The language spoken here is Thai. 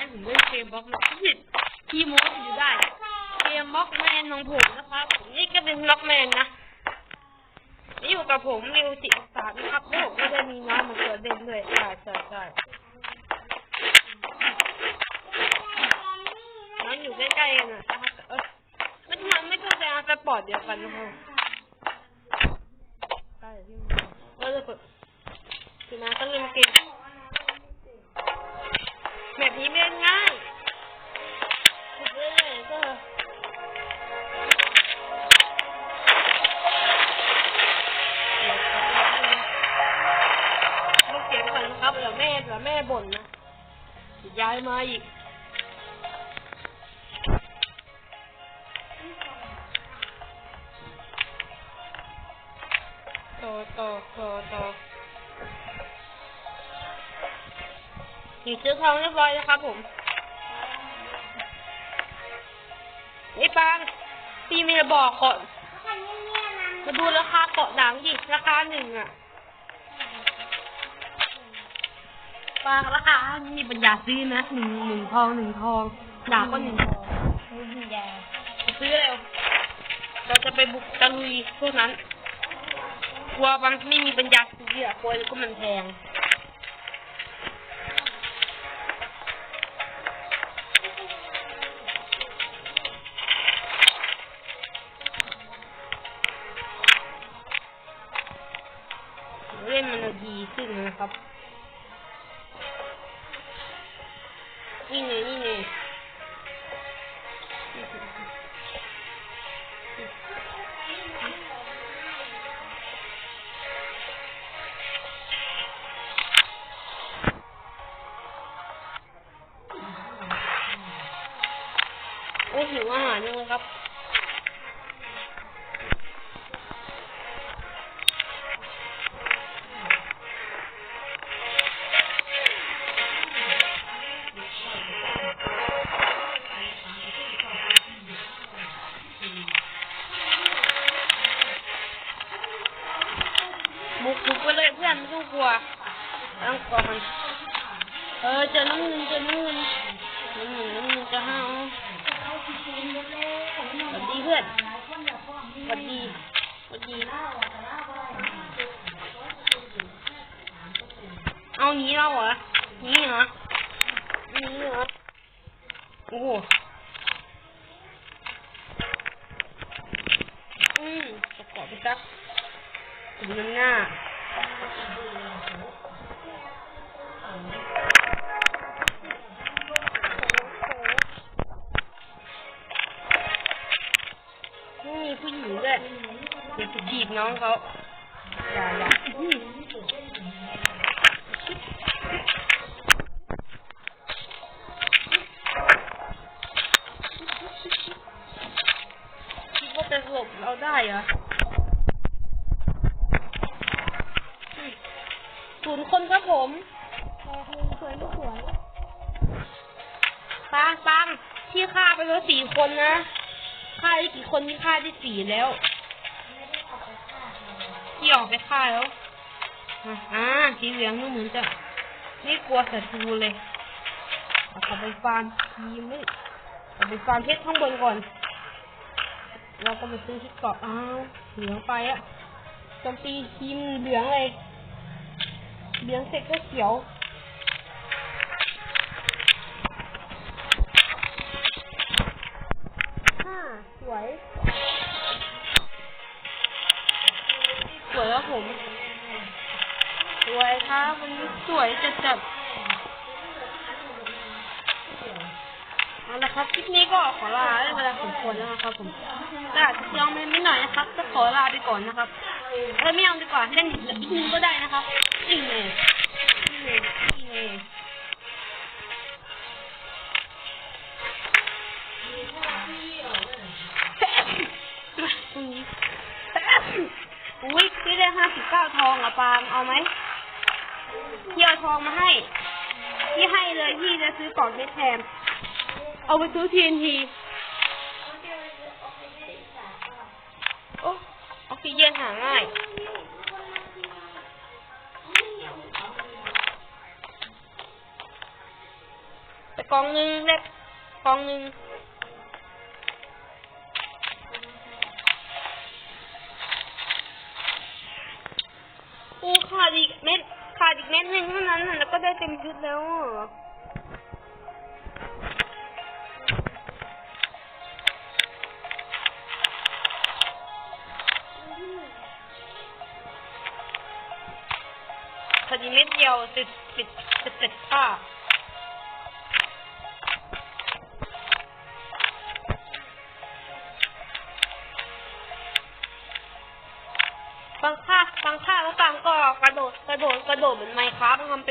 ให้ผมเล่นเกมบล็อกนะผิดทีโมสอยู่ได้ เกมบล็อกแมนของผมนะครับผมนี่ก็เป็นบล็อกแมนนะนี่อยู่กับผมมิวสิกสามนะครับโอ้ไม่ได้มีน้องมาเกิดเล่นด้วยใช่ใช่ใช่น้องอยู่ใกล้ๆกันนะครับเออไม่ทำไม่ต้องไปเอาสปอร์ตเดียวกันนะครับใช่ที่มันก็เลยกดคือมาก็เล่นเกม แบบนี้เล่นง่ายลูกเสียงก่อนนะครับเดี๋ยวแม่เดี๋ยวแม่บ่นนะย้ายมาอีกต่อต่อต่อต่ อนี่ซื้อทองเรียบร้อยแล้วครับผม นี่ปางพี่มีจะบอกก่อนมาดูราคาเกาะหนังดิราคาหนึ่งอะปลาราคามีปัญญาซื้อนะหนึ่งหนึ่งทองหนึ่งทองดาบก็หนึ่งทองไม่ยาซื้อเร็วเราจะไปบุกตะลุยพวกนั้นกลัวบางไม่มีปัญญาซื้ออะกลัวก็มันแพง ล่นมันจะดีขึ้นนะครับ นี่ไงนี่ไงโอ้หิวอาหารยังเลยครับ กลัวต้องกลัวมันเออจอน้ำเงินจอน้ำเงินน้ำเงินน้ำเงินจะห้าวสวัสดีเพื่อนสวัสดีสวัสดี เอาหนีเราเหรอหนีเหรอหนีเหรอโอ้อืมประกอบไปสักถึงน้ำหน้า ม่มีผู้หญิงด้วย เดี๋ยวไปจีบน้องเขาอย่าอย่า ผมแปดหนึ่งสวยไม่สวยปังปังที่ฆ่าไปแล้วสี่คนนะฆ่าได้กี่คนที่ฆ่าได้สี่แล้วที่ออกไปฆ่าแล้วอะอ่าสีเหลืองนู่นเหมือนจะไม่กลัวศัตรูเลยเอาเขาไปฟาร์มทีมไม่เอาไปฟาร์มเพชรข้างบนก่อน เราก็ไปซื้อชุดเกราะอ้าวเหลืองไปอะโจมตีทีมเหลืองเลยเห ลืองเสร็จก็เขียว ห้าสวย สวยครับผม สวยครับวันสวยจัดจัดเอาละครับคลิปนี้ก็ขอลาได้เวลาสมควรแล้วนะครับผมก็อาจจะยอมเล่นไม่หน่อยนะครับก็ขอลาไปก่อนนะครับ เออไม่เอาดีกว่าเล่นอีกนิดนึงก็ได้นะครับนี่ไงนี่ไงนี่ไงตรงนี้อุ้ยพี่ได้ห้าสิบเก้าทองอะปาล์มเอาไหมพี่เอาทองมาให้ พี่ให้เลยพี่จะซื้อกล่องเพชรแทนเอาไปซื้อทีนที ออกซิเจนหาง่ายกองหนึ่งเล็กองหนึ่งกูขาดอีกเม็ดขาดอีกเม็ดหนึ่งเท่านั้นแล้วก็ได้เต็มชุดแล้ว อีกเม็ดเดียวติดติดติดติดผ้าบางค่าบางค่าก็บางก็กระโดดกระโดดกระโดดเหมือนไมค์ครับทำเป็น